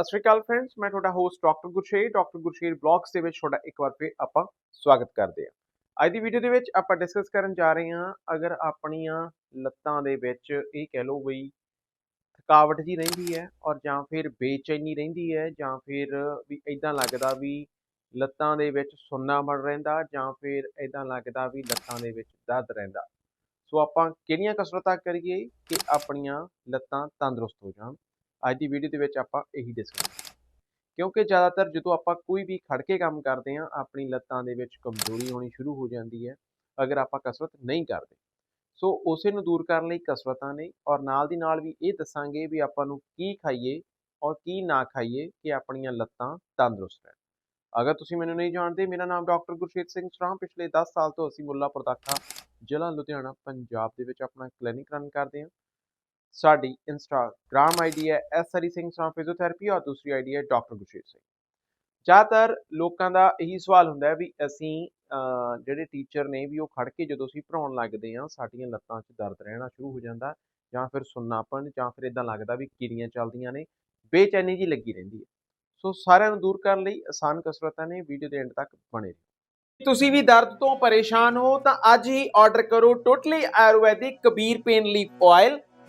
ਸਤਿ ਸ਼੍ਰੀ ਅਕਾਲ ਫਰੈਂਡਸ ਮੈਂ ਤੁਹਾਡਾ host doctor Gursher doctor Gursher blogs ਦੇ ਵਿੱਚ ਤੁਹਾਡਾ ਇੱਕ ਵਾਰ ਫਿਰ ਆਪਾਂ ਸਵਾਗਤ ਕਰਦੇ ਹਾਂ। ਅੱਜ ਦੀ ਵੀਡੀਓ ਦੇ ਵਿੱਚ ਆਪਾਂ ਡਿਸਕਸ ਕਰਨ ਜਾ ਰਹੇ ਹਾਂ ਅਗਰ ਆਪਣੀਆਂ ਲੱਤਾਂ ਦੇ ਵਿੱਚ ਇਹ ਕਹਿ ਲਓ ਬਈ ਥਕਾਵਟ ਜੀ ਰਹਿੰਦੀ ਹੈ ਔਰ ਜਾਂ ਫਿਰ ਬੇਚੈਨੀ ਰਹਿੰਦੀ ਹੈ ਜਾਂ ਫਿਰ ਵੀ ਇਦਾਂ ਲੱਗਦਾ ਵੀ ਲੱਤਾਂ ਦੇ ਵਿੱਚ ਸੁੰਨਾ ਬਣ ਰਹਿੰਦਾ ਜਾਂ ਫਿਰ ਇਦਾਂ ਲੱਗਦਾ ਵੀ ਲੱਤਾਂ ਦੇ ਵਿੱਚ ਦਰਦ ਰਹਿੰਦਾ। ਸੋ ਆਪਾਂ ਕਿਹੜੀਆਂ ਕਸਰਤਾਂ ਕਰੀਏ ਕਿ ਆਪਣੀਆਂ ਲੱਤਾਂ ਤੰਦਰੁਸਤ ਹੋ ਜਾਣ? ਅੱਜ ਦੀ ਵੀਡੀਓ ਦੇ ਵਿੱਚ ਆਪਾਂ ਇਹੀ ਡਿਸਕਸ ਕਿਉਂਕਿ ਜ਼ਿਆਦਾਤਰ ਜਦੋਂ ਆਪਾਂ ਕੋਈ ਵੀ ਖੜ ਕੇ ਕੰਮ ਕਰਦੇ ਹਾਂ, ਆਪਣੀ ਲੱਤਾਂ ਦੇ ਵਿੱਚ ਕਮਜ਼ੋਰੀ ਹੋਣੀ ਸ਼ੁਰੂ ਹੋ ਜਾਂਦੀ ਹੈ, ਅਗਰ ਆਪਾਂ ਕਸਰਤ ਨਹੀਂ ਕਰਦੇ। ਸੋ ਉਸੇ ਨੂੰ ਦੂਰ ਕਰਨ ਲਈ ਕਸਰਤਾਂ ਨੇ ਔਰ ਨਾਲ ਦੀ ਨਾਲ ਵੀ ਇਹ ਦੱਸਾਂਗੇ ਵੀ ਆਪਾਂ ਨੂੰ ਕੀ ਖਾਈਏ ਔਰ ਕੀ ਨਾ ਖਾਈਏ ਕਿ ਆਪਣੀਆਂ ਲੱਤਾਂ ਤੰਦਰੁਸਤ ਰਹਿਣ। ਅਗਰ ਤੁਸੀਂ ਮੈਨੂੰ ਨਹੀਂ ਜਾਣਦੇ, ਮੇਰਾ ਨਾਮ ਡਾਕਟਰ ਗੁਰਸ਼ੇਤ ਸਿੰਘ ਸਰਾਮ ਪਿਛਲੇ 10 ਸਾਲ ਤੋਂ ਅਸੀਂ ਮੁੱਲਾਪੁਰ ਦਾਖਾ ਜ਼ਿਲ੍ਹਾ ਲੁਧਿਆਣਾ, ਪੰਜਾਬ ਦੇ ਵਿੱਚ ਆਪਣਾ ਕਲੀਨਿਕ ਰਨ ਕਰਦੇ ਹਾਂ। ਸਾਡੀ ਇੰਸਟਾਗ੍ਰam ਆਈਡੀ ਹੈ ਐਸ ਹਰੀ ਸਿੰਘ ਸਰਾਮ ਫਿਜ਼ੀਓਥੈਰੇਪੀ ਔਰ ਦੂਸਰੀ ਆਈਡੀ ਹੈ ਡਾਕਟਰ ਗੁਰਸ਼ੇਤ ਸਿੰਘ। ਜ਼ਿਆਦਾਤਰ ਲੋਕਾਂ ਦਾ ਇਹੀ ਸਵਾਲ ਹੁੰਦਾ ਹੈ ਵੀ ਅਸੀਂ ਜਿਹੜੇ ਟੀਚਰ ਨੇ ਵੀ ਉਹ ਖੜ ਕੇ ਜਦੋਂ ਅਸੀਂ ਪੜਾਉਣ ਲੱਗਦੇ ਹਾਂ, ਸਾਡੀਆਂ ਲੱਤਾਂ 'ਚ ਦਰਦ ਰਹਿਣਾ ਸ਼ੁਰੂ ਹੋ ਜਾਂਦਾ ਜਾਂ ਫਿਰ ਸੁੰਨਾਪਣ ਜਾਂ ਫਿਰ ਇਦਾਂ ਲੱਗਦਾ ਵੀ ਕੀੜੀਆਂ ਚੱਲਦੀਆਂ ਨੇ, ਬੇਚੈਨੀ ਜੀ ਲੱਗੀ ਰਹਿੰਦੀ ਹੈ। ਸੋ ਸਾਰਿਆਂ ਨੂੰ ਦੂਰ ਕਰਨ ਲਈ ਆਸਾਨ ਕਸਰਤਾਂ ਨੇ ਵੀਡੀਓ ਦੇ ਐਂਡ ਤੱਕ ਬਣੇ ਰਹੋ। ਤੁਸੀਂ ਵੀ ਦਰਦ ਤੋਂ ਪਰੇਸ਼ਾਨ ਹੋ ਤਾਂ ਅੱਜ ਹੀ ਆਰਡਰ ਕਰੋ totally ayurvedic Kabir pain leaf oil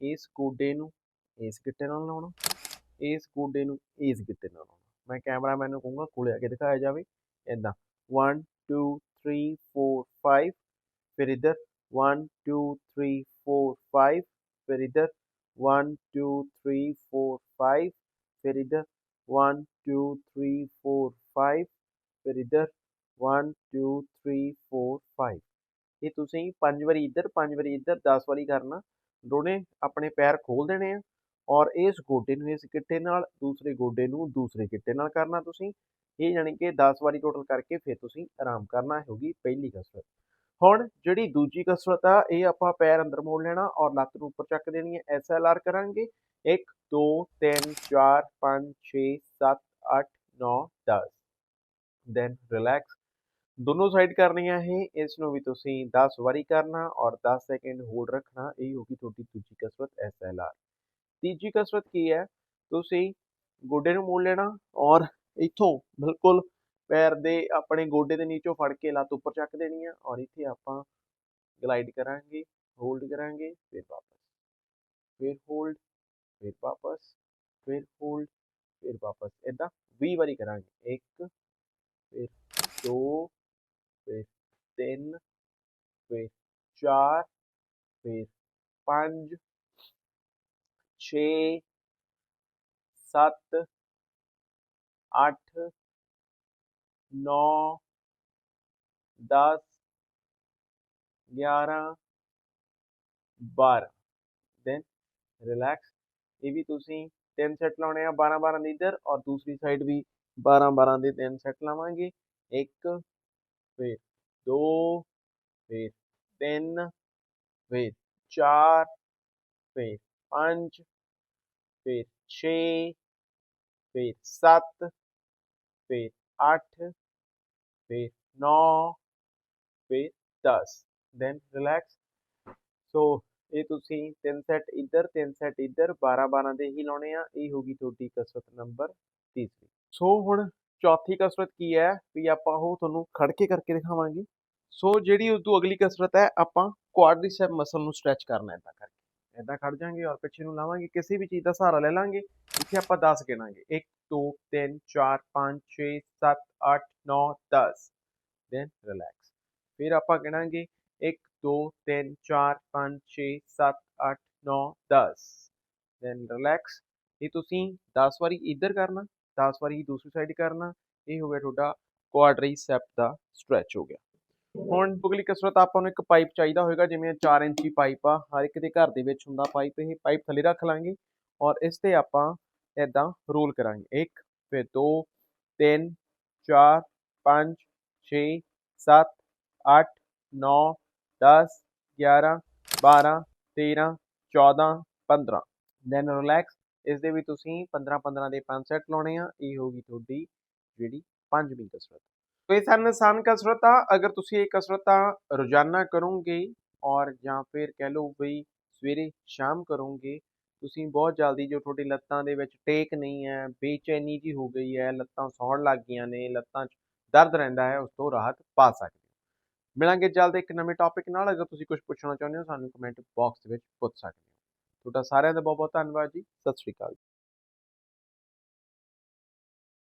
ਇਸ ਗੋਡੇ ਨੂੰ ਇਸ ਗਿੱਟੇ ਨਾਲ ਲਾਉਣਾ, ਇਸ ਗੋਡੇ ਨੂੰ ਇਸ ਗਿੱਟੇ ਨਾਲ ਲਾਉਣਾ। ਮੈਂ ਕੈਮਰਾਮੈਨ ਨੂੰ ਕਹੂੰਗਾ ਕੋਲੇ ਆ ਕੇ ਦਿਖਾਇਆ ਜਾਵੇ। ਇਦਾਂ 1 2 3 4 5 ਫਿਰ ਇੱਧਰ। 1 2 3 4 5 ਫਿਰ ਇੱਧਰ। 1 2 3 4 5 ਫਿਰ ਇੱਧਰ। 1 2 3 4 5 ਫਿਰ ਇੱਧਰ। 1 2 3 4 5 ਇਹ ਤੁਸੀਂ ਪੰਜ ਵਾਰੀ ਇੱਧਰ, ਪੰਜ ਵਾਰੀ ਇੱਧਰ 10 ਵਾਰੀ ਕਰਨਾ। ਦੋਨੇ ਆਪਣੇ ਪੈਰ ਖੋਲ ਦੇਣੇ ਆ ਔਰ ਇਸ ਗੋਡੇ ਨੂੰ, ਇਸ ਗਿੱਟੇ ਨਾਲ, ਦੂਸਰੇ ਗੋਡੇ ਨੂੰ ਦੂਸਰੇ ਗਿੱਟੇ ਨਾਲ ਕਰਨਾ ਤੁਸੀਂ। ਇਹ ਯਾਨੀ ਕਿ 10 ਵਾਰੀ ਟੋਟਲ ਕਰਕੇ ਫਿਰ ਤੁਸੀਂ ਆਰਾਮ ਕਰਨਾ ਹੋਗੀ ਪਹਿਲੀ ਕਸਰਤ। ਹੁਣ ਜਿਹੜੀ ਦੂਜੀ ਕਸਰਤ ਆ, ਇਹ ਆਪਾਂ ਪੈਰ ਅੰਦਰ ਮੋੜ ਲੈਣਾ ਔਰ ਲੱਤ ਨੂੰ ਉੱਪਰ ਚੱਕ ਦੇਣੀ ਹੈ। ਐਸਐਲਆਰ ਕਰਾਂਗੇ। 1 2 3 4 5 6 7 8 9 10 ਦੈਨ ਰਿਲੈਕਸ ਦੋਨੋਂ ਸਾਈਡ ਕਰਨੀਆਂ ਇਹ ਇਸ ਨੂੰ ਵੀ ਤੁਸੀਂ 10 ਵਾਰੀ ਕਰਨਾ ਔਰ 10 ਸੈਕਿੰਡ ਹੋਲਡ ਰੱਖਣਾ, ਇਹ ਹੋਗੀ ਤੁਹਾਡੀ ਦੂਜੀ ਕਸਰਤ ਐਸਐਲਆਰ ਤੀਜੀ ਕਸਰਤ ਕੀ ਹੈ? ਤੁਸੀਂ ਗੋਡੇ ਨੂੰ ਮੋੜ ਲੈਣਾ ਔਰ ਇੱਥੋਂ ਬਿਲਕੁਲ ਪੈਰ ਦੇ ਆਪਣੇ ਗੋਡੇ ਦੇ ਨੀਚੋਂ ਫੜ ਕੇ ਲੱਤ ਉੱਪਰ ਚੱਕ ਦੇਣੀ ਆ ਔਰ ਇੱਥੇ ਆਪਾਂ ਗਲਾਈਡ ਕਰਾਂਗੇ ਹੋਲਡ ਕਰਾਂਗੇ, ਫਿਰ ਵਾਪਸ। ਫਿਰ ਹੋਲਡ ਫਿਰ ਵਾਪਸ, ਫਿਰ ਹੋਲਡ ਫਿਰ ਵਾਪਸ। ਇਦਾਂ 20 ਵਾਰੀ ਕਰਾਂਗੇ। 1 ਫਿਰ 2 ਤਿੰਨ, ਫਿਰ ਚਾਰ, ਫਿਰ 5 6 7 8 9 10 11 12 ਦੈਨ ਰਿਲੈਕਸ ਇਹ ਵੀ ਤੁਸੀਂ ਤਿੰਨ ਸੈੱਟ ਲਾਉਣੇ ਆ 12 12 ਦੇ ਇੱਧਰ ਔਰ ਦੂਸਰੀ ਸਾਈਡ ਵੀ 12 12 ਦੇ ਤਿੰਨ ਸੈੱਟ ਲਾਵਾਂਗੇ। 1 ਫਿਰ ਦੋ ਫਿਰ ਤਿੰਨ ਫਿਰ ਚਾਰ ਫਿਰ ਪੰਜ ਫਿਰ 6 ਫਿਰ 7 ਫਿਰ 8 ਫਿਰ 9 ਫਿਰ 10 ਦੈਨ ਰਿਲੈਕਸ ਸੋ ਇਹ ਤੁਸੀਂ ਤਿੰਨ ਸੈੱਟ ਇੱਧਰ, ਤਿੰਨ ਸੈੱਟ ਇੱਧਰ 12 12 ਦੇ ਹੀ ਲਾਉਣੇ ਆ। ਇਹ ਹੋਗੀ ਤੁਹਾਡੀ ਕਸਰਤ ਨੰਬਰ ਤੀਸਰੀ। ਸੋ ਹੁਣ ਚੌਥੀ ਕਸਰਤ ਕੀ ਹੈ? ਵੀ ਆਪਾਂ ਉਹ ਤੁਹਾਨੂੰ ਖੜ ਕੇ ਕਰਕੇ ਦਿਖਾਵਾਂਗੇ। ਸੋ ਜਿਹੜੀ ਉਦੋਂ ਅਗਲੀ ਕਸਰਤ ਹੈ, ਆਪਾਂ ਕੁਆਡਰੀਸੈਪ ਮਸਲ ਨੂੰ ਸਟ੍ਰੈਚ ਕਰਨਾ ਇਦਾਂ ਕਰਕੇ। ਇਦਾਂ ਖੜ ਜਾਾਂਗੇ ਔਰ ਪਿੱਛੇ ਨੂੰ ਲਾਵਾਂਗੇ, ਕਿਸੇ ਵੀ ਚੀਜ਼ ਦਾ ਸਹਾਰਾ ਲੈ ਲਾਂਗੇ ਇੱਥੇ ਆਪਾਂ 10 ਗਿਣਾਂਗੇ 1 2 3 4 5 6 7 8 9 10 ਦੈਨ ਰਿਲੈਕਸ ਫਿਰ ਆਪਾਂ ਗਿਣਾਂਗੇ 1 2 3 4 5 6 7 8 9 10 ਦੈਨ ਰਿਲੈਕਸ ਇਹ ਤੁਸੀਂ 10 ਵਾਰੀ ਇੱਧਰ ਕਰਨਾ 10 ਵਾਰੀ ਦੂਸਰੀ ਸਾਈਡ ਕਰਨਾ, ਇਹ ਹੋ ਗਿਆ ਤੁਹਾਡਾ ਕੁਆਡਰੀਸੈਪ ਦਾ ਸਟ੍ਰੈਚ ਹੋ ਗਿਆ। ਹੁਣ ਅਗਲੀ ਕਸਰਤ ਆਪਾਂ ਨੂੰ ਇੱਕ ਪਾਈਪ ਚਾਹੀਦਾ ਹੋਏਗਾ, ਜਿਵੇਂ 4 ਇੰਚੀ ਪਾਈਪ ਆ, ਹਰ ਇੱਕ ਦੇ ਘਰ ਦੇ ਵਿੱਚ ਹੁੰਦਾ ਪਾਈਪ, ਇਹ ਪਾਈਪ ਥੱਲੇ ਰੱਖ ਲਾਂਗੇ ਔਰ ਇਸ ਤੇ ਆਪਾਂ ਇਦਾਂ ਰੋਲ ਕਰਾਂਗੇ। 1 ਫਿਰ 2 3 4 5 6 7 8 9 10 11 12 13 14 15 ਦੈਨ ਰਿਲੈਕਸ ਇਸ ਦੇ ਵੀ ਤੁਸੀਂ 15 15 ਦੇ 5 ਸੈੱਟ ਲਾਉਣੇ ਆ। ਇਹ ਹੋਗੀ ਤੁਹਾਡੀ ਜਿਹੜੀ ਪੰਜਵੀਂ ਕਸਰਤ। ਤੋ ਇਹ ਸਨ ਆਸਾਨ ਕਸਰਤਾਂ ਅਗਰ ਤੁਸੀਂ ਇਹ ਕਸਰਤਾਂ ਰੋਜ਼ਾਨਾ ਕਰੋਗੇ ਔਰ ਜਾਂ ਫਿਰ ਕਹਿ ਲਓ ਬਈ ਸਵੇਰੇ ਸ਼ਾਮ ਕਰੋਗੇ ਤੁਸੀਂ ਬਹੁਤ ਜਲਦੀ ਜੋ ਤੁਹਾਡੀ ਲੱਤਾਂ ਦੇ ਵਿੱਚ ਟੇਕ ਨਹੀਂ ਹੈ ਬੇਚੈਨੀ ਜੀ ਹੋ ਗਈ ਹੈ ਲੱਤਾਂ ਸੌਣ ਲੱਗ ਗਈਆਂ ਨੇ ਲੱਤਾਂ 'ਚ ਦਰਦ ਰਹਿੰਦਾ ਹੈ ਉਸ ਤੋਂ ਰਾਹਤ ਪਾ ਸਕਦੇ ਹੋ ਮਿਲਾਂਗੇ ਜਲਦ ਇੱਕ ਨਵੇਂ ਟੌਪਿਕ ਨਾਲ ਅਗਰ ਤੁਸੀਂ ਕੁਝ ਪੁੱਛਣਾ ਚਾਹੁੰਦੇ ਹੋ ਸਾਨੂੰ ਕਮੈਂਟ ਬਾਕਸ ਦੇ ਵਿੱਚ ਪੁੱਛ ਸਕਦੇ ਹੋ ਤੁਹਾਡਾ ਸਾਰਿਆਂ ਦਾ ਬਹੁਤ ਬਹੁਤ ਧੰਨਵਾਦ ਜੀ ਸਤਿ ਸ਼੍ਰੀ ਅਕਾਲ